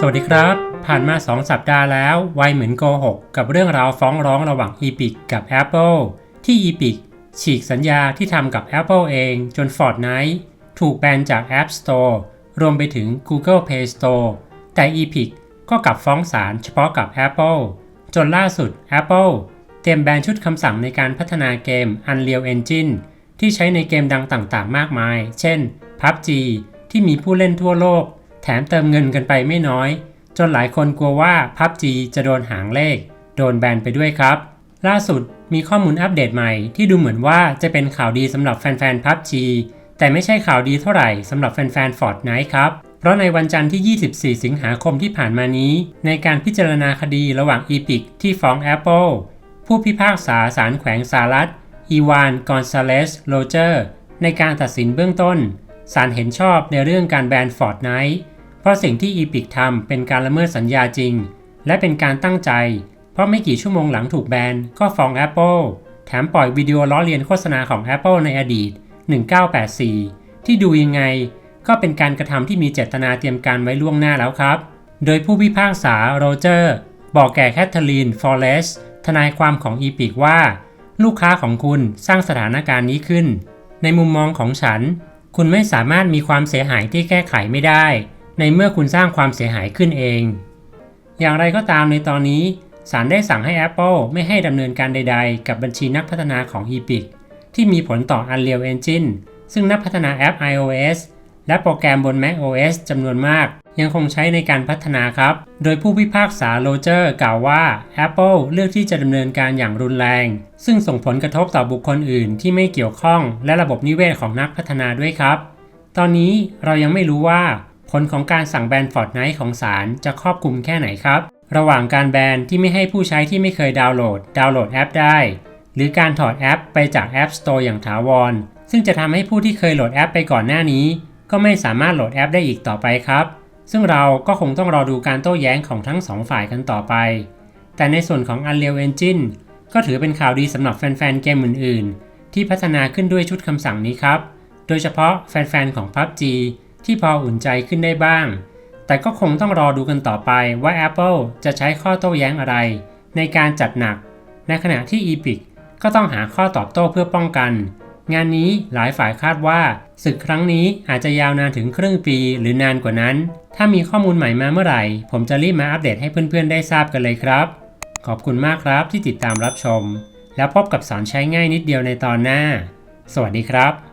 สวัสดีครับ ผ่านมา 2 สัปดาห์แล้วไวเหมือนโกหกกับเรื่องราวฟ้องร้องระหว่าง Epic กับ Apple ที่ Epic ฉีกสัญญาที่ทำกับ Apple เองจน Fortnite ถูกแบนจาก App Store รวมไปถึง Google Play Store แต่ Epic ก็กลับฟ้องศาลเฉพาะกับ Apple จนล่าสุด Apple เตรียมแบนชุดคำสั่งในการพัฒนาเกม Unreal Engine ที่ใช้ในเกมดังต่างๆ มากมาย เช่น PUBG ที่มีผู้เล่นทั่วโลก ถมเติมเงินกันไปไม่น้อย จนหลายคนกลัวว่า PUBG จะโดนหางเลข โดนแบนไปด้วยครับ ล่าสุดมีข้อมูลอัปเดตใหม่ที่ดูเหมือนว่าจะเป็นข่าวดีสำหรับแฟนๆ PUBG แต่ไม่ใช่ข่าวดีเท่าไหร่สำหรับแฟนๆ Fortnite ครับ เพราะในวันจันทร์ที่ 24 สิงหาคมที่ผ่านมานี้ ในการพิจารณาคดีระหว่าง Epic ที่ฟ้อง Apple ผู้พิพากษาศาลแขวงสารัฐอีวานกอนซาเลสโรเจอร์ในการตัดสินเบื้องต้นศาลเห็นชอบในเรื่องการแบน Fortnite เพราะสิ่งที่ Epic ทำเป็นการละเมิดสัญญาจริง และเป็นการตั้งใจ เพราะไม่กี่ชั่วโมงหลังถูกแบนก็ฟ้อง Apple แถมปล่อยวิดีโอล้อเลียนโฆษณาของ Apple ในอดีต 1984 ที่ดูยังไงก็เป็นการกระทำที่มีเจตนาเตรียมการไว้ล่วงหน้าแล้วครับ โดยผู้พิพากษาโรเจอร์ บอกแก่แคทเธอรีนฟอร์เรสทนายความของ Epic ว่า ลูกค้าของคุณสร้างสถานการณ์นี้ขึ้น ในมุมมองของฉัน คุณไม่สามารถมีความเสียหายที่แก้ไขไม่ได้ ในเมื่อคุณสร้างความเสียหายขึ้นเอง อย่างไรก็ตามในตอนนี้ศาลได้สั่งให้ Apple ไม่ให้ดำเนินการใดๆ กับบัญชีนักพัฒนาของ Epic ที่มีผลต่อ Unreal Engine ซึ่งนักพัฒนาแอป iOS และโปรแกรมบน macOS จำนวนมาก ยังคงใช้ในการพัฒนาครับ โดยผู้พิพากษาโรเจอร์กล่าวว่า Apple เลือกที่จะดำเนินการอย่างรุนแรง ซึ่งส่งผลกระทบต่อบุคคลอื่นที่ไม่เกี่ยวข้อง และระบบนิเวศของนักพัฒนาด้วยครับ ตอนนี้เรายังไม่รู้ว่า ผลของการสั่งแบน Fortnite ของศาลจะครอบคลุมแค่ไหนครับ ระหว่างการแบนที่ไม่ให้ผู้ใช้ที่ไม่เคยดาวน์โหลด ดาวน์โหลดแอปได้ หรือการถอดแอปไปจาก App Store อย่างถาวร ซึ่งจะทำให้ผู้ที่เคยโหลดแอปไปก่อนหน้านี้ ก็ไม่สามารถโหลดแอปได้อีกต่อไปครับ ซึ่งเราก็คงต้องรอดูการโต้แย้งของทั้งสองฝ่ายกันต่อไป แต่ในส่วนของ Unreal Engine ก็ถือเป็นข่าวดีสำหรับแฟนๆเกมอื่น ๆ ที่พัฒนาขึ้นด้วยชุดคำสั่งนี้ครับ โดยเฉพาะแฟนๆของ PUBG ที่พออุ่นใจขึ้นได้บ้าง แต่ก็คงต้องรอดูกันต่อไปว่า Apple จะใช้ข้อโต้แย้งอะไร ในการจัดหนัก ในขณะที่ Epic ก็ต้องหาข้อตอบโต้เพื่อป้องกัน งานนี้หลายฝ่ายคาดว่าศึกครั้งนี้อาจจะยาวนานถึงครึ่งปีหรือนานกว่านั้น ถ้ามีข้อมูลใหม่มาเมื่อไหร่ ผมจะรีบมาอัปเดตให้เพื่อนๆได้ทราบกันเลยครับ ขอบคุณมากครับที่ติดตามรับชม แล้วพบกับสอนใช้ง่ายนิดเดียวในตอนหน้า สวัสดีครับ